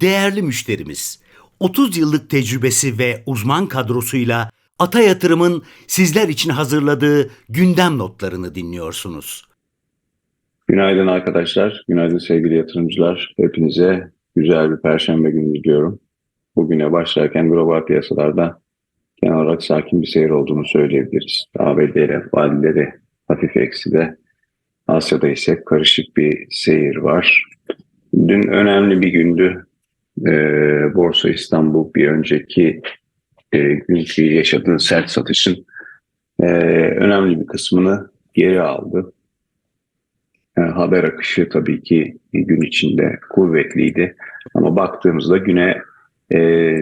değerli müşterimiz. 30 yıllık tecrübesi ve uzman kadrosuyla Ata Yatırım'ın sizler için hazırladığı gündem notlarını dinliyorsunuz. Günaydın arkadaşlar, günaydın sevgili yatırımcılar. Hepinize güzel bir perşembe günü diliyorum. Bugüne başlarken global piyasalarda genel olarak sakin bir seyir olduğunu söyleyebiliriz. ABD ile vadileri hafif ekside. Asya'da ise karışık bir seyir var. Dün önemli bir gündü. Ee, Borsa İstanbul bir önceki e, günkü yaşadığı sert satışın e, önemli bir kısmını geri aldı. E, haber akışı tabii ki gün içinde kuvvetliydi. Ama baktığımızda güne e,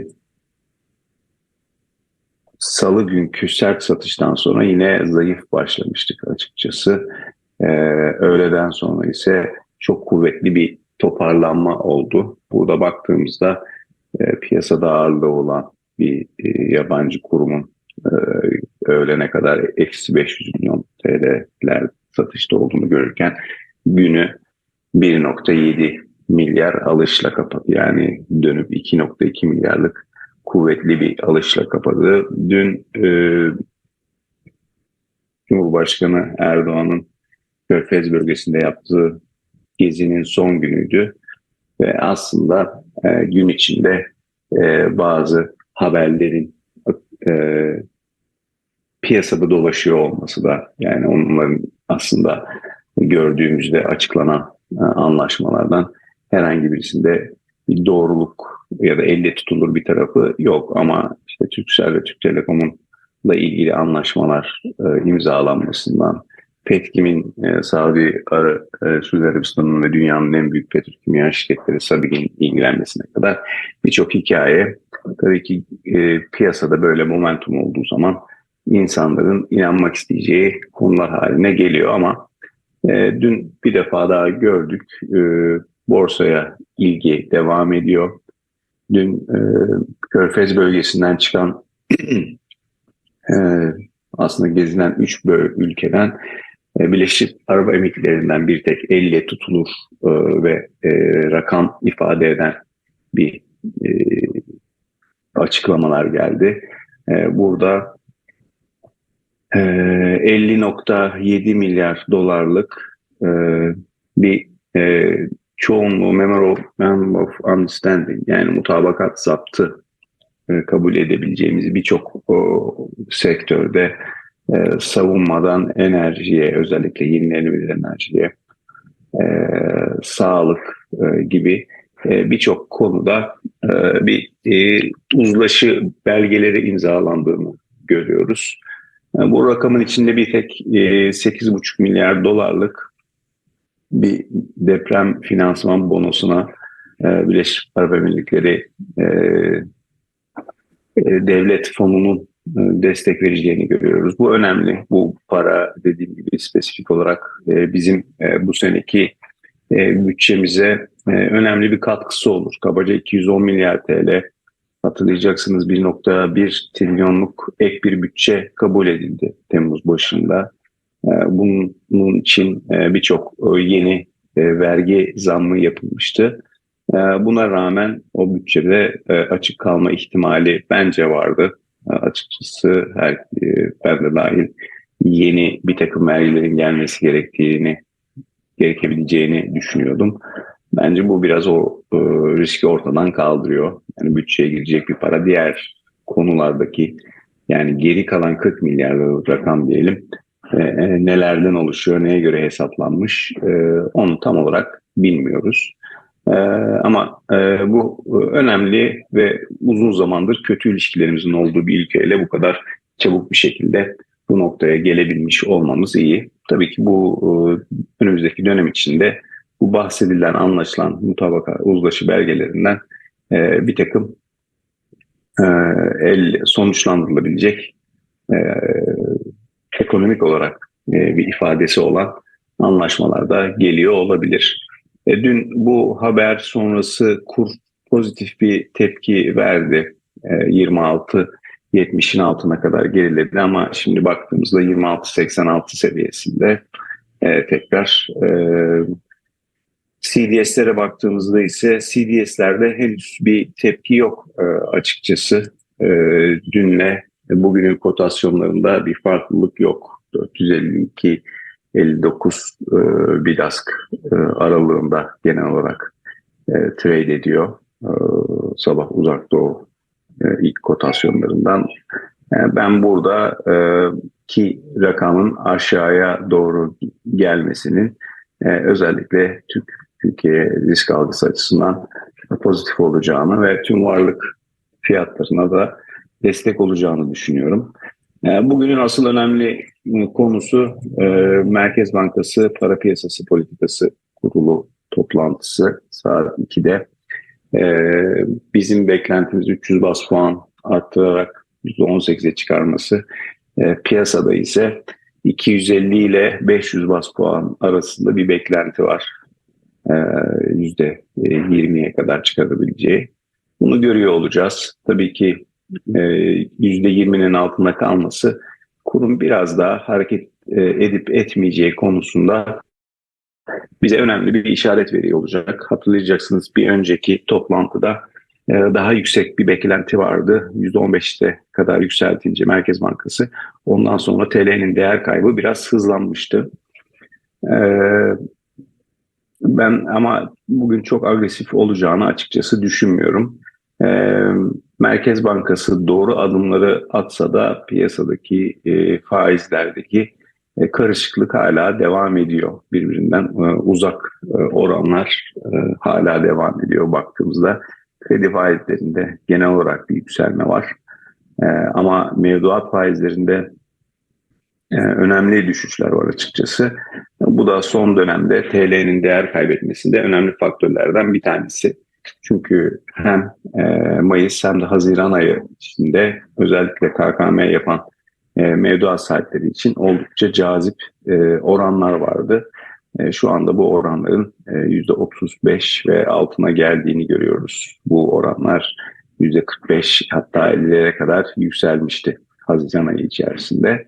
salı günkü sert satıştan sonra yine zayıf başlamıştık açıkçası. E, öğleden sonra ise çok kuvvetli bir toparlanma oldu. Burada baktığımızda e, piyasada ağırlığı olan bir e, yabancı kurumun e, öğlene kadar eksi 500 milyon TL'ler satışta olduğunu görürken günü 1.7 milyar alışla kapadı. Yani dönüp 2.2 milyarlık kuvvetli bir alışla kapadı. Dün e, Cumhurbaşkanı Erdoğan'ın Körfez bölgesinde yaptığı gezinin son günüydü. Ve aslında e, gün içinde e, bazı haberlerin e, piyasada dolaşıyor olması da yani onların aslında gördüğümüzde açıklanan e, anlaşmalardan herhangi birisinde bir doğruluk ya da elle tutulur bir tarafı yok ama işte Türksel ve Türk Telekom'un da ilgili anlaşmalar e, imzalanmasından Petkim'in e, Saudi Ara, e, Suudi Arabistan'ın ve dünyanın en büyük petrokimya şirketleri Sabig'in ilgilenmesine kadar birçok hikaye tabii ki e, piyasada böyle momentum olduğu zaman insanların inanmak isteyeceği konular haline geliyor ama e, dün bir defa daha gördük e, borsaya ilgi devam ediyor. Dün e, Körfez bölgesinden çıkan e, aslında gezinen 3 ülkeden Birleşik Arap Emirlikleri'nden bir tek elle tutulur e, ve e, rakam ifade eden bir e, açıklamalar geldi. E, burada e, 50.7 milyar dolarlık e, bir e, çoğunluğu Memorandum of Understanding yani mutabakat zaptı e, kabul edebileceğimiz birçok sektörde e, savunmadan enerjiye özellikle yenilenebilir enerjiye e, sağlık e, gibi e, birçok konuda e, bir e, uzlaşı belgeleri imzalandığını görüyoruz. E, bu rakamın içinde bir tek e, 8,5 milyar dolarlık bir deprem finansman bonosuna e, Birleşik Arap Emirlikleri e, e, devlet fonunun destek vereceğini görüyoruz. Bu önemli. Bu para dediğim gibi spesifik olarak e, bizim e, bu seneki e, bütçemize e, önemli bir katkısı olur. Kabaca 210 milyar TL hatırlayacaksınız 1.1 trilyonluk ek bir bütçe kabul edildi Temmuz başında. E, bunun için e, birçok e, yeni vergi zammı yapılmıştı. Buna rağmen o bütçede açık kalma ihtimali bence vardı. Açıkçası her, ben de dahil yeni bir takım vergilerin gelmesi gerektiğini, gerekebileceğini düşünüyordum. Bence bu biraz o riski ortadan kaldırıyor. Yani bütçeye girecek bir para diğer konulardaki yani geri kalan 40 milyar rakam diyelim e, e, nelerden oluşuyor, neye göre hesaplanmış e, onu tam olarak bilmiyoruz. E, ama e, bu önemli ve uzun zamandır kötü ilişkilerimizin olduğu bir ülkeyle bu kadar çabuk bir şekilde bu noktaya gelebilmiş olmamız iyi. Tabii ki bu e, önümüzdeki dönem içinde bu bahsedilen, anlaşılan mutabaka uzlaşı belgelerinden e, bir takım e, el sonuçlandırılabilecek e, ekonomik olarak e, bir ifadesi olan anlaşmalarda geliyor olabilir. E, dün bu haber sonrası kur pozitif bir tepki verdi. E, 26 70'in altına kadar geriledi ama şimdi baktığımızda 26-86 seviyesinde e, tekrar e, CDS'lere baktığımızda ise CDS'lerde henüz bir tepki yok e, açıkçası. E, dünle bugünün kotasyonlarında bir farklılık yok. 452 59 e, bidask e, aralığında genel olarak e, trade ediyor. E, sabah uzak doğu e, ilk kotasyonlarından. Ben burada e, ki rakamın aşağıya doğru gelmesinin e, özellikle Türk Türkiye risk algısı açısından pozitif olacağını ve tüm varlık fiyatlarına da destek olacağını düşünüyorum. E, bugünün asıl önemli konusu e, Merkez Bankası Para Piyasası Politikası Kurulu toplantısı saat 2'de. E, bizim beklentimiz 300 bas puan arttırarak %18'e çıkarması. E, piyasada ise 250 ile 500 bas puan arasında bir beklenti var. %20'ye kadar çıkarabileceği. Bunu görüyor olacağız. Tabii ki %20'nin altında kalması kurum biraz daha hareket edip etmeyeceği konusunda bize önemli bir işaret veriyor olacak. Hatırlayacaksınız bir önceki toplantıda daha yüksek bir beklenti vardı. %15'te kadar yükseltince Merkez Bankası. Ondan sonra TL'nin değer kaybı biraz hızlanmıştı. Ben ama bugün çok agresif olacağını açıkçası düşünmüyorum. Merkez Bankası doğru adımları atsa da piyasadaki faizlerdeki karışıklık hala devam ediyor. Birbirinden uzak oranlar hala devam ediyor baktığımızda kredi faizlerinde genel olarak bir yükselme var. E, ama mevduat faizlerinde e, önemli düşüşler var açıkçası. Bu da son dönemde TL'nin değer kaybetmesinde önemli faktörlerden bir tanesi. Çünkü hem e, Mayıs hem de Haziran ayı içinde özellikle KKM yapan e, mevduat sahipleri için oldukça cazip e, oranlar vardı. Şu anda bu oranların e, %35 ve altına geldiğini görüyoruz. Bu oranlar %45 hatta 50'lere kadar yükselmişti Haziran ayı içerisinde.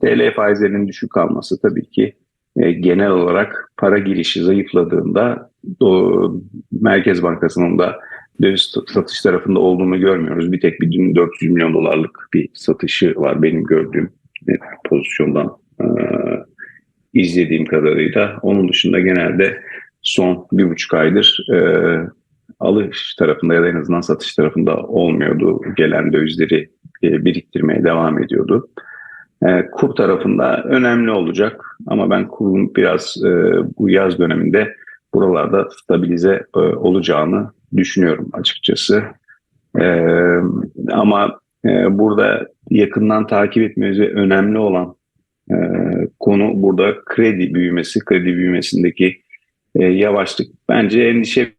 TL faizlerinin düşük kalması tabii ki genel olarak para girişi zayıfladığında Merkez Bankası'nın da döviz satış tarafında olduğunu görmüyoruz. Bir tek bir dün 400 milyon dolarlık bir satışı var benim gördüğüm pozisyondan izlediğim kadarıyla. Onun dışında genelde son bir buçuk aydır e, alış tarafında ya da en azından satış tarafında olmuyordu. Gelen dövizleri e, biriktirmeye devam ediyordu. E, kur tarafında önemli olacak ama ben kurun biraz e, bu yaz döneminde buralarda stabilize e, olacağını düşünüyorum açıkçası. E, ama e, burada yakından takip etmemiz ve önemli olan e, konu burada kredi büyümesi, kredi büyümesindeki e, yavaşlık bence endişe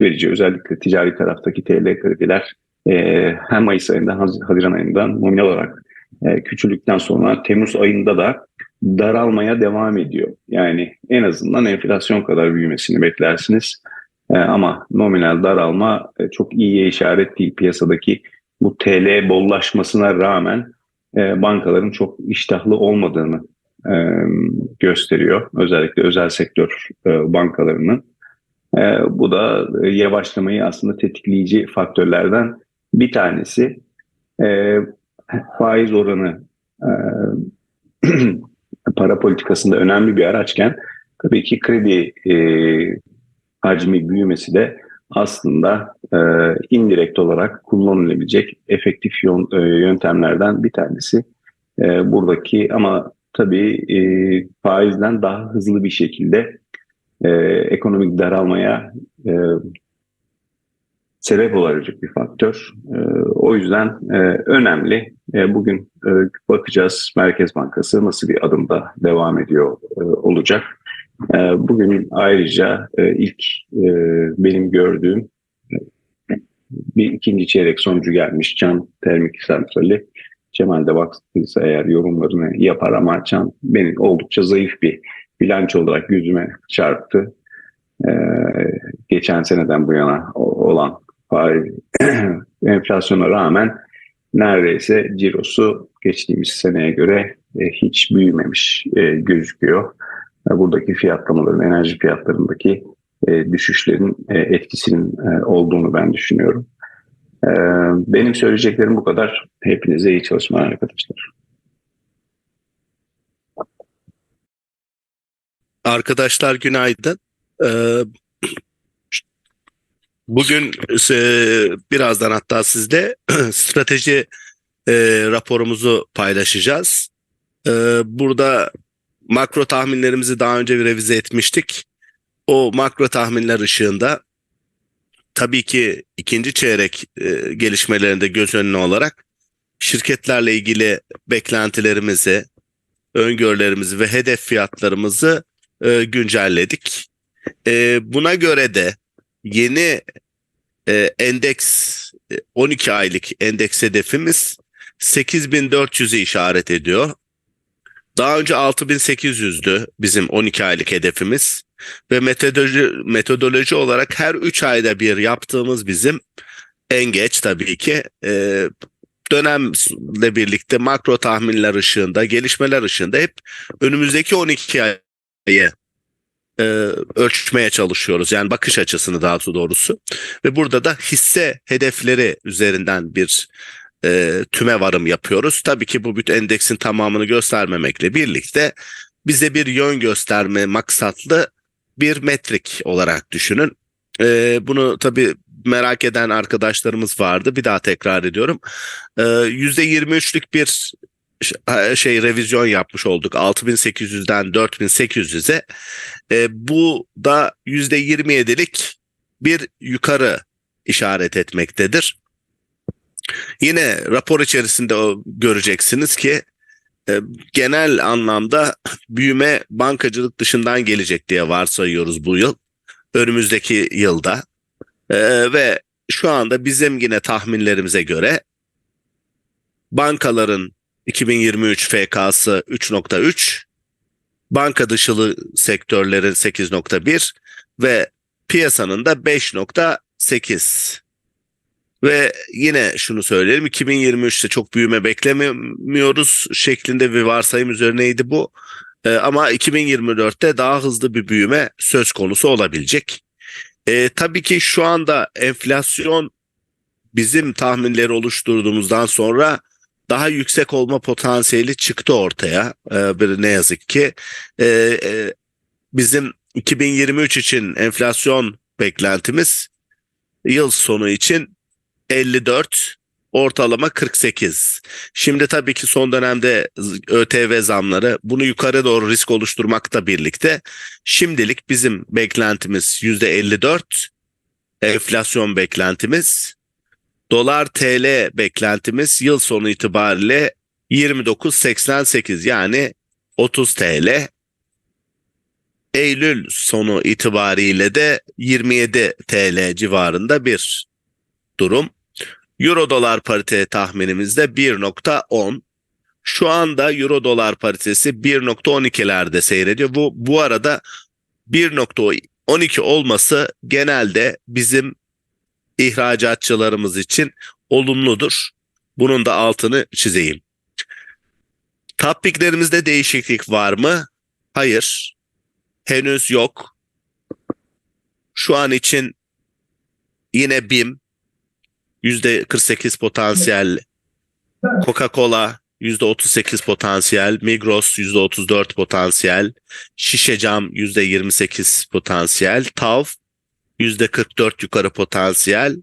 verici. Özellikle ticari taraftaki TL krediler e, hem Mayıs ayında Haziran ayından nominal olarak e, küçüldükten sonra Temmuz ayında da daralmaya devam ediyor. Yani en azından enflasyon kadar büyümesini beklersiniz. E, ama nominal daralma e, çok iyiye işaret değil. Piyasadaki bu TL bollaşmasına rağmen e, bankaların çok iştahlı olmadığını e, gösteriyor. Özellikle özel sektör bankalarının. Bu da yavaşlamayı aslında tetikleyici faktörlerden bir tanesi. Faiz oranı para politikasında önemli bir araçken tabii ki kredi e, hacmi büyümesi de aslında e, indirekt olarak kullanılabilecek efektif e, yöntemlerden bir tanesi. E, buradaki ama tabii e, faizden daha hızlı bir şekilde e, ekonomik daralmaya e, sebep olacak bir faktör. E, o yüzden e, önemli. E, bugün e, bakacağız Merkez Bankası nasıl bir adımda devam ediyor e, olacak. E, bugün ayrıca e, ilk e, benim gördüğüm bir ikinci çeyrek sonucu gelmiş Can Termik Santrali. Cemal de baktıysa eğer yorumlarını yapar ama Can benim oldukça zayıf bir bilanço olarak yüzüme çarptı. Ee, geçen seneden bu yana olan enflasyona rağmen neredeyse cirosu geçtiğimiz seneye göre e, hiç büyümemiş e, gözüküyor. e, buradaki fiyatlamaların, enerji fiyatlarındaki düşüşlerin etkisinin olduğunu ben düşünüyorum. Benim söyleyeceklerim bu kadar. Hepinize iyi çalışmalar arkadaşlar. Arkadaşlar günaydın. Ee, bugün e, birazdan hatta sizle strateji e, raporumuzu paylaşacağız. Ee, burada makro tahminlerimizi daha önce bir revize etmiştik. O makro tahminler ışığında tabii ki ikinci çeyrek e, gelişmelerinde göz önüne olarak şirketlerle ilgili beklentilerimizi, öngörülerimizi ve hedef fiyatlarımızı e, güncelledik. E, buna göre de yeni e, endeks e, 12 aylık endeks hedefimiz 8400'ü işaret ediyor. Daha önce 6800'dü bizim 12 aylık hedefimiz ve metodoloji, metodoloji olarak her 3 ayda bir yaptığımız bizim en geç tabii ki e, dönemle birlikte makro tahminler ışığında, gelişmeler ışığında hep önümüzdeki 12 ay e, ölçmeye çalışıyoruz. Yani bakış açısını daha doğrusu. Ve burada da hisse hedefleri üzerinden bir e, tüme varım yapıyoruz. Tabii ki bu bütün endeksin tamamını göstermemekle birlikte bize bir yön gösterme maksatlı bir metrik olarak düşünün. E, bunu tabii merak eden arkadaşlarımız vardı. Bir daha tekrar ediyorum. E, %23'lük bir şey revizyon yapmış olduk. 6800'den 4800'e e, bu da %27'lik bir yukarı işaret etmektedir. Yine rapor içerisinde göreceksiniz ki e, genel anlamda büyüme bankacılık dışından gelecek diye varsayıyoruz bu yıl önümüzdeki yılda. E, ve şu anda bizim yine tahminlerimize göre bankaların 2023 FK'sı 3.3, banka dışılı sektörlerin 8.1 ve piyasanın da 5.8. Ve yine şunu söyleyelim 2023'te çok büyüme beklemiyoruz şeklinde bir varsayım üzerineydi bu. Ee, ama 2024'te daha hızlı bir büyüme söz konusu olabilecek. Ee, tabii ki şu anda enflasyon bizim tahminleri oluşturduğumuzdan sonra daha yüksek olma potansiyeli çıktı ortaya. Ee, bir ne yazık ki ee, e, bizim 2023 için enflasyon beklentimiz yıl sonu için 54 ortalama 48. Şimdi tabii ki son dönemde ÖTV zamları bunu yukarı doğru risk oluşturmakla birlikte şimdilik bizim beklentimiz %54 enflasyon beklentimiz Dolar TL beklentimiz yıl sonu itibariyle 29.88 yani 30 TL. Eylül sonu itibariyle de 27 TL civarında bir durum. Euro dolar parite tahminimizde 1.10. Şu anda euro dolar paritesi 1.12'lerde seyrediyor. Bu bu arada 1.12 olması genelde bizim ihracatçılarımız için olumludur. Bunun da altını çizeyim. Tapiklerimizde değişiklik var mı? Hayır. Henüz yok. Şu an için yine BİM %48 potansiyel, Coca-Cola %38 potansiyel, Migros %34 potansiyel, Şişecam %28 potansiyel, TAV %44 yukarı potansiyel,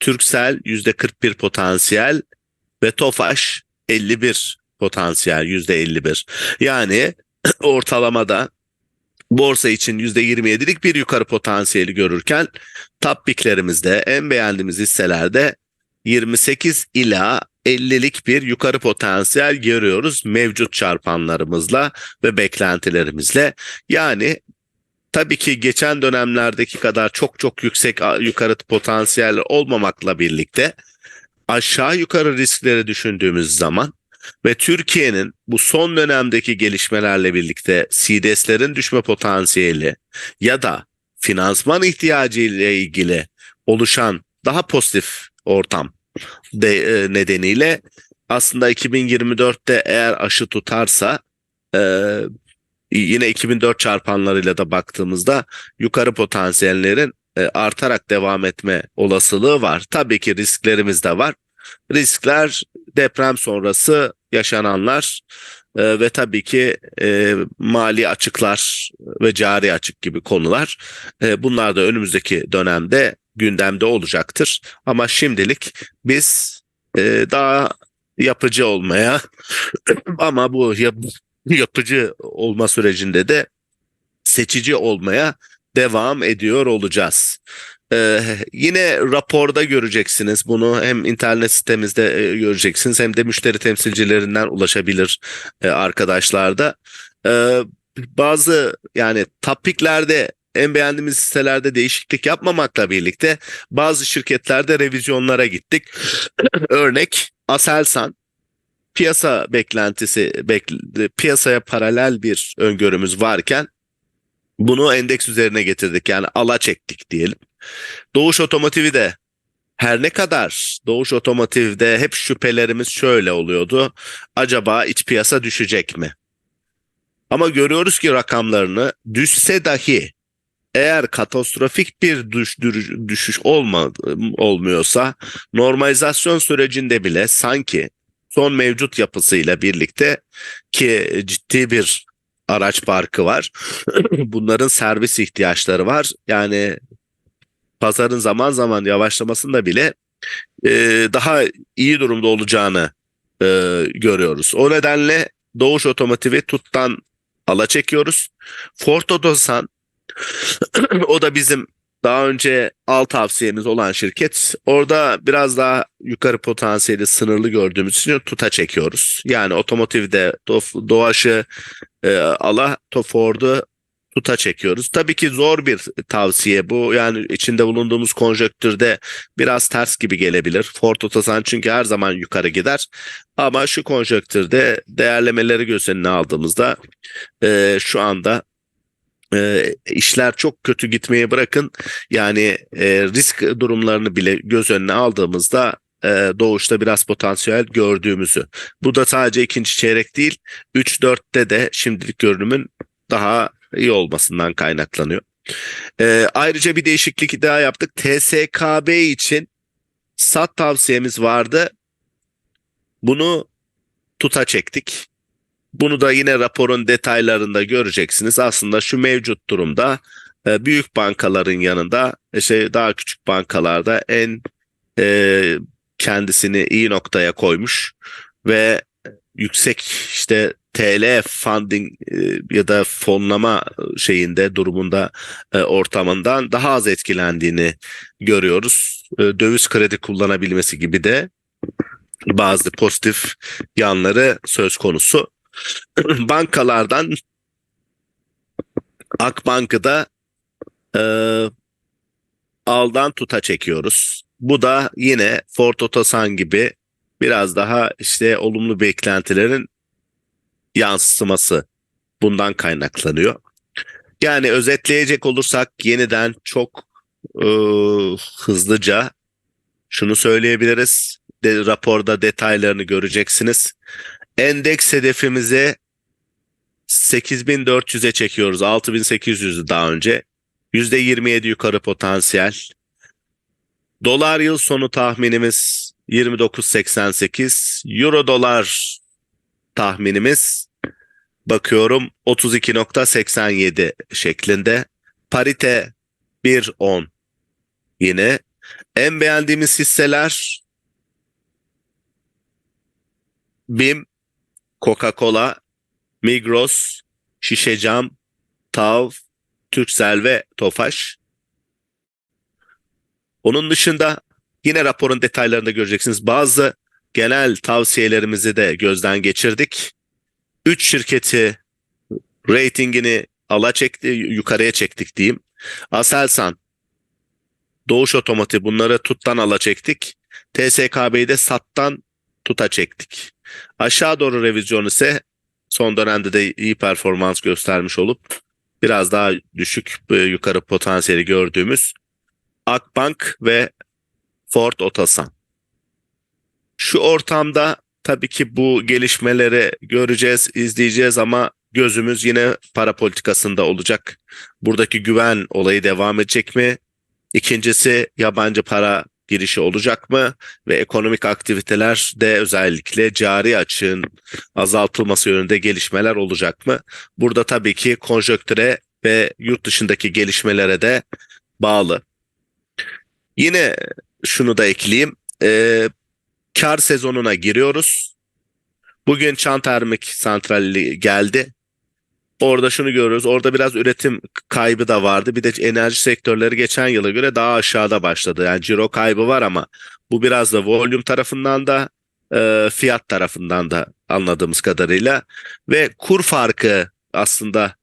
Türksel %41 potansiyel ve Tofaş 51 potansiyel %51. Yani ortalamada borsa için %27'lik bir yukarı potansiyeli görürken top picklerimizde en beğendiğimiz hisselerde 28 ila 50'lik bir yukarı potansiyel görüyoruz mevcut çarpanlarımızla ve beklentilerimizle. Yani tabii ki geçen dönemlerdeki kadar çok çok yüksek yukarı potansiyel olmamakla birlikte aşağı yukarı riskleri düşündüğümüz zaman ve Türkiye'nin bu son dönemdeki gelişmelerle birlikte CDS'lerin düşme potansiyeli ya da finansman ihtiyacı ile ilgili oluşan daha pozitif ortam de, e, nedeniyle aslında 2024'te eğer aşı tutarsa e, yine 2004 çarpanlarıyla da baktığımızda yukarı potansiyellerin e, artarak devam etme olasılığı var. Tabii ki risklerimiz de var. Riskler deprem sonrası yaşananlar e, ve tabii ki e, mali açıklar ve cari açık gibi konular. E, bunlar da önümüzdeki dönemde gündemde olacaktır. Ama şimdilik biz e, daha yapıcı olmaya ama bu yap- yapıcı olma sürecinde de seçici olmaya devam ediyor olacağız. Ee, yine raporda göreceksiniz bunu hem internet sitemizde e, göreceksiniz hem de müşteri temsilcilerinden ulaşabilir e, arkadaşlar da. Ee, bazı yani topiklerde en beğendiğimiz sitelerde değişiklik yapmamakla birlikte bazı şirketlerde revizyonlara gittik. Örnek Aselsan piyasa beklentisi bekl- piyasaya paralel bir öngörümüz varken bunu endeks üzerine getirdik. Yani ala çektik diyelim. Doğuş Otomotiv'i de her ne kadar Doğuş Otomotiv'de hep şüphelerimiz şöyle oluyordu. Acaba iç piyasa düşecek mi? Ama görüyoruz ki rakamlarını düşse dahi eğer katastrofik bir düş, düşüş olma, olmuyorsa normalizasyon sürecinde bile sanki son mevcut yapısıyla birlikte ki ciddi bir araç parkı var. Bunların servis ihtiyaçları var. Yani pazarın zaman zaman yavaşlamasında bile e, daha iyi durumda olacağını e, görüyoruz. O nedenle Doğuş Otomotiv'i tuttan ala çekiyoruz. Ford Otosan o da bizim daha önce al tavsiyemiz olan şirket. Orada biraz daha yukarı potansiyeli sınırlı gördüğümüz için tuta çekiyoruz. Yani otomotivde Do- Doğaş'ı e, ala Ford'u tuta çekiyoruz. Tabii ki zor bir tavsiye bu. Yani içinde bulunduğumuz konjonktürde biraz ters gibi gelebilir. Ford Otosan çünkü her zaman yukarı gider. Ama şu konjonktürde değerlemeleri göz önüne aldığımızda e, şu anda e, işler çok kötü gitmeye bırakın. Yani e, risk durumlarını bile göz önüne aldığımızda e, doğuşta biraz potansiyel gördüğümüzü. Bu da sadece ikinci çeyrek değil, 3-4'te de şimdilik görünümün daha iyi olmasından kaynaklanıyor. E, ayrıca bir değişiklik daha yaptık. TSKB için sat tavsiyemiz vardı. Bunu tuta çektik. Bunu da yine raporun detaylarında göreceksiniz. Aslında şu mevcut durumda e, büyük bankaların yanında işte daha küçük bankalarda en e, kendisini iyi noktaya koymuş ve yüksek işte TL funding e, ya da fonlama şeyinde durumunda e, ortamından daha az etkilendiğini görüyoruz. E, döviz kredi kullanabilmesi gibi de bazı pozitif yanları söz konusu. Bankalardan Akbank'ı e, aldan tuta çekiyoruz. Bu da yine Ford Otosan gibi biraz daha işte olumlu beklentilerin yansıması bundan kaynaklanıyor. Yani özetleyecek olursak yeniden çok e, hızlıca şunu söyleyebiliriz. De, raporda detaylarını göreceksiniz. Endeks hedefimizi 8400'e çekiyoruz. 6800'ü daha önce. %27 yukarı potansiyel. Dolar yıl sonu tahminimiz 29.88. Euro dolar tahminimiz bakıyorum 32.87 şeklinde. Parite 1.10 yine. En beğendiğimiz hisseler BİM, Coca-Cola, Migros, Şişecam, Tav, Türksel ve Tofaş. Onun dışında yine raporun detaylarında göreceksiniz. Bazı genel tavsiyelerimizi de gözden geçirdik. 3 şirketi ratingini ala çekti, yukarıya çektik diyeyim. Aselsan, Doğuş Otomotiv bunları tuttan ala çektik. TSKB'yi de sattan tuta çektik. Aşağı doğru revizyon ise son dönemde de iyi performans göstermiş olup biraz daha düşük e, yukarı potansiyeli gördüğümüz Akbank ve Ford Otosan. Şu ortamda tabii ki bu gelişmeleri göreceğiz, izleyeceğiz ama gözümüz yine para politikasında olacak. Buradaki güven olayı devam edecek mi? İkincisi yabancı para girişi olacak mı? Ve ekonomik aktivitelerde özellikle cari açığın azaltılması yönünde gelişmeler olacak mı? Burada tabii ki konjöktüre ve yurt dışındaki gelişmelere de bağlı. Yine şunu da ekleyeyim. Ee, kar sezonuna giriyoruz. Bugün Çantermik Santrali geldi. Orada şunu görüyoruz. Orada biraz üretim kaybı da vardı. Bir de enerji sektörleri geçen yıla göre daha aşağıda başladı. Yani ciro kaybı var ama bu biraz da volüm tarafından da e, fiyat tarafından da anladığımız kadarıyla ve kur farkı aslında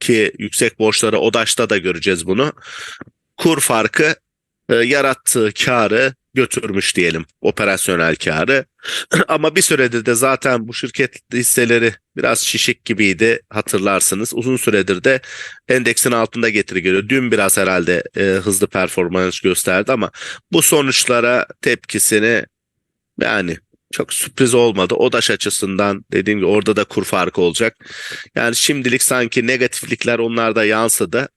ki yüksek borçları ODAŞ'ta da göreceğiz bunu. Kur farkı e, yarattığı karı götürmüş diyelim operasyonel karı. Ama bir süredir de zaten bu şirket hisseleri biraz şişik gibiydi hatırlarsınız. Uzun süredir de endeksin altında getiri geliyor. Dün biraz herhalde e, hızlı performans gösterdi ama bu sonuçlara tepkisini yani çok sürpriz olmadı. ODAŞ açısından dediğim gibi orada da kur farkı olacak. Yani şimdilik sanki negatiflikler onlarda yansıdı.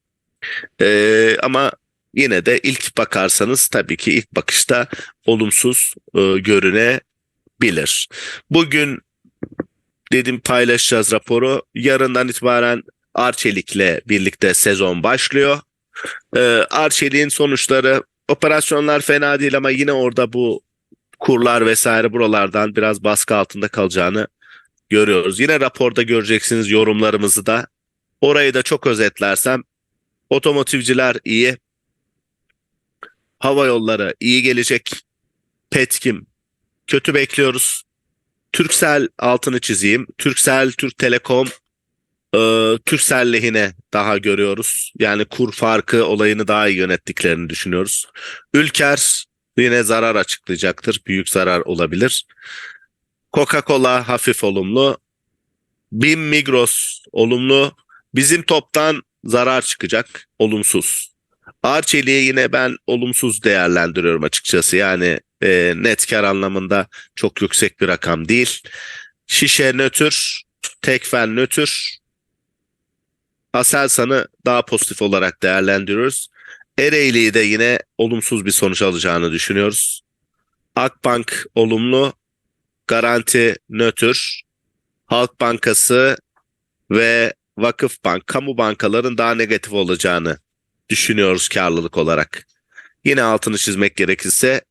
Ee, ama yine de ilk bakarsanız tabii ki ilk bakışta olumsuz e, görünebilir. Bugün dedim paylaşacağız raporu. Yarından itibaren Arçelik'le birlikte sezon başlıyor. Ee, Arçelik'in sonuçları operasyonlar fena değil ama yine orada bu kurlar vesaire buralardan biraz baskı altında kalacağını görüyoruz. Yine raporda göreceksiniz yorumlarımızı da. Orayı da çok özetlersem otomotivciler iyi. Hava yolları iyi gelecek. Petkim kötü bekliyoruz. Türksel altını çizeyim. Türksel, Türk Telekom e, Türksel lehine daha görüyoruz. Yani kur farkı olayını daha iyi yönettiklerini düşünüyoruz. Ülker yine zarar açıklayacaktır. Büyük zarar olabilir. Coca-Cola hafif olumlu. BİM Migros olumlu. Bizim toptan zarar çıkacak. Olumsuz. Arçelik'i yine ben olumsuz değerlendiriyorum açıkçası. Yani e, net kar anlamında çok yüksek bir rakam değil. Şişe nötr, Tekfen nötr. Aselsan'ı daha pozitif olarak değerlendiriyoruz. Ereğli'yi de yine olumsuz bir sonuç alacağını düşünüyoruz. Akbank olumlu, Garanti nötr, Halk Bankası ve Vakıfbank, kamu bankaların daha negatif olacağını düşünüyoruz karlılık olarak. Yine altını çizmek gerekirse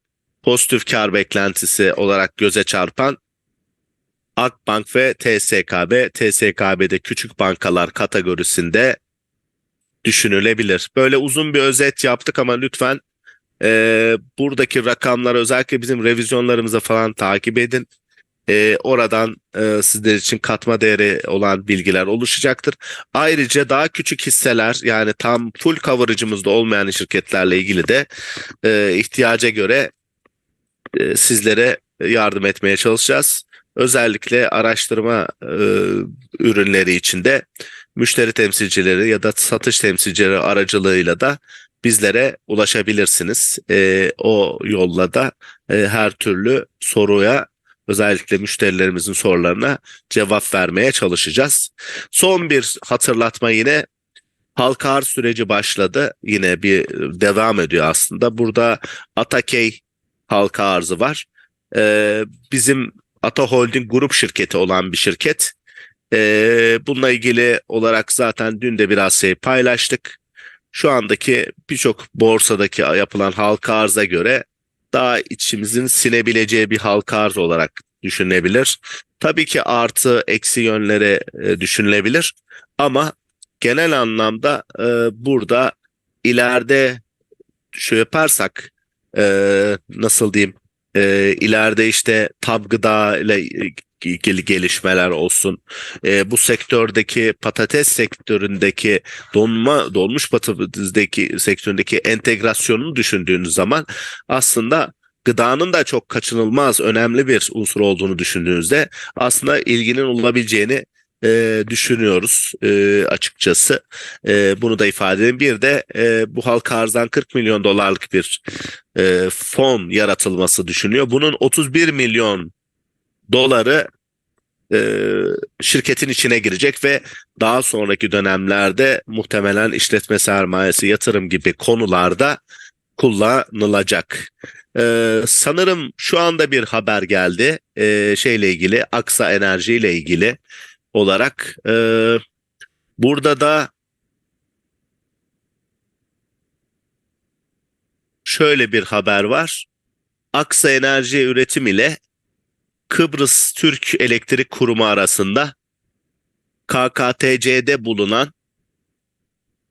pozitif kar beklentisi olarak göze çarpan Akbank ve TSKB, TSKB'de küçük bankalar kategorisinde düşünülebilir. Böyle uzun bir özet yaptık ama lütfen e, buradaki rakamları özellikle bizim revizyonlarımıza falan takip edin. E, oradan e, sizler için katma değeri olan bilgiler oluşacaktır. Ayrıca daha küçük hisseler yani tam full coverage'ımızda olmayan şirketlerle ilgili de e, ihtiyaca göre e, sizlere yardım etmeye çalışacağız. Özellikle araştırma e, ürünleri içinde müşteri temsilcileri ya da satış temsilcileri aracılığıyla da bizlere ulaşabilirsiniz. E, o yolla da e, her türlü soruya özellikle müşterilerimizin sorularına cevap vermeye çalışacağız. Son bir hatırlatma yine halka arz süreci başladı. Yine bir devam ediyor aslında. Burada Atakey halka arzı var. Ee, bizim Ata Holding grup şirketi olan bir şirket. Ee, bununla ilgili olarak zaten dün de biraz şey paylaştık. Şu andaki birçok borsadaki yapılan halka arza göre daha içimizin sinebileceği bir halka arz olarak düşünülebilir. Tabii ki artı eksi yönleri e, düşünülebilir ama genel anlamda e, burada ileride şu yaparsak e, nasıl diyeyim e, ileride işte tab gıda ile ilgili gelişmeler olsun. E, bu sektördeki patates sektöründeki donma donmuş patatesdeki sektöründeki entegrasyonunu düşündüğünüz zaman aslında gıdanın da çok kaçınılmaz önemli bir unsur olduğunu düşündüğünüzde aslında ilginin olabileceğini e, düşünüyoruz e, açıkçası. E, bunu da ifade edeyim. Bir de e, bu halka arzdan 40 milyon dolarlık bir e, fon yaratılması düşünüyor. Bunun 31 milyon doları e, şirketin içine girecek ve daha sonraki dönemlerde muhtemelen işletme sermayesi, yatırım gibi konularda kullanılacak. Ee, sanırım şu anda bir haber geldi ee, şeyle ilgili Aksa Enerji ile ilgili olarak. Ee, burada da şöyle bir haber var. Aksa Enerji Üretim ile Kıbrıs Türk Elektrik Kurumu arasında KKTC'de bulunan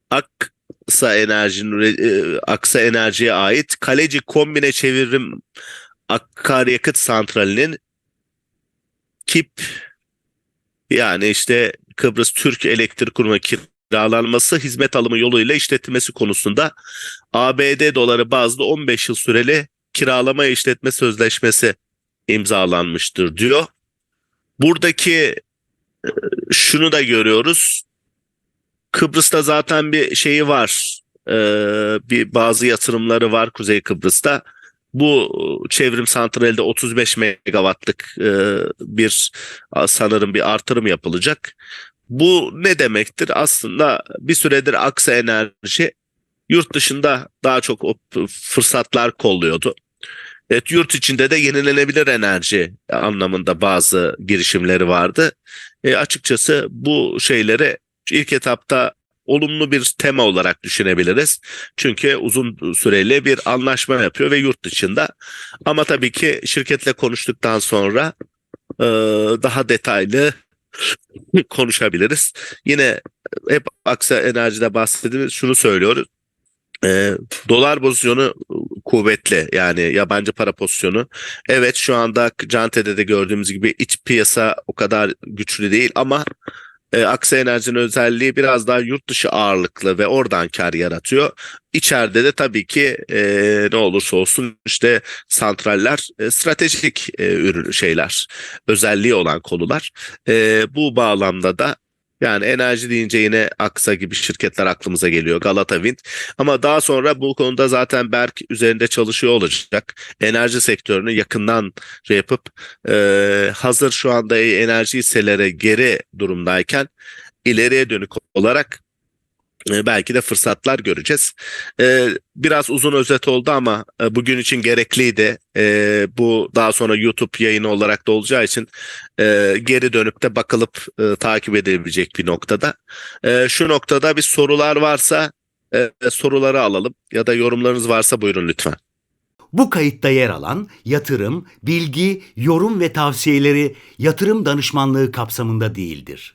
Aksa Enerji'nin üre- e, Aksa Enerji'ye ait Kaleci Kombine Çevrim Akaryakıt Santrali'nin KİP yani işte Kıbrıs Türk Elektrik Kurumu kiralanması hizmet alımı yoluyla işletilmesi konusunda ABD doları bazlı 15 yıl süreli kiralama işletme sözleşmesi imzalanmıştır diyor. Buradaki e, şunu da görüyoruz. Kıbrıs'ta zaten bir şeyi var. Ee, bir bazı yatırımları var Kuzey Kıbrıs'ta. Bu çevrim santralde 35 megawattlık e, bir sanırım bir artırım yapılacak. Bu ne demektir? Aslında bir süredir Aksa Enerji yurt dışında daha çok fırsatlar kolluyordu. Evet, yurt içinde de yenilenebilir enerji anlamında bazı girişimleri vardı. E, açıkçası bu şeyleri ilk etapta olumlu bir tema olarak düşünebiliriz. Çünkü uzun süreli bir anlaşma yapıyor ve yurt dışında. Ama tabii ki şirketle konuştuktan sonra e, daha detaylı konuşabiliriz. Yine hep Aksa Enerji'de bahsettiğimiz şunu söylüyoruz. E, dolar pozisyonu kuvvetli yani yabancı para pozisyonu. Evet şu anda Cante'de de gördüğümüz gibi iç piyasa o kadar güçlü değil ama e, Aksa Enerji'nin özelliği biraz daha yurt dışı ağırlıklı ve oradan kar yaratıyor. İçeride de tabii ki e, ne olursa olsun işte santraller e, stratejik e, ürün şeyler, özelliği olan konular. E, bu bağlamda da yani enerji deyince yine Aksa gibi şirketler aklımıza geliyor. Galata Wind. Ama daha sonra bu konuda zaten Berk üzerinde çalışıyor olacak. Enerji sektörünü yakından şey yapıp e, hazır şu anda enerji hisseleri geri durumdayken ileriye dönük olarak belki de fırsatlar göreceğiz. E, biraz uzun özet oldu ama e, bugün için gerekliydi. E, bu daha sonra YouTube yayını olarak da olacağı için e, geri dönüp de bakılıp e, takip edilebilecek bir noktada. Şu noktada bir sorular varsa soruları alalım ya da yorumlarınız varsa buyurun lütfen. Bu kayıtta yer alan yatırım, bilgi, yorum ve tavsiyeleri yatırım danışmanlığı kapsamında değildir.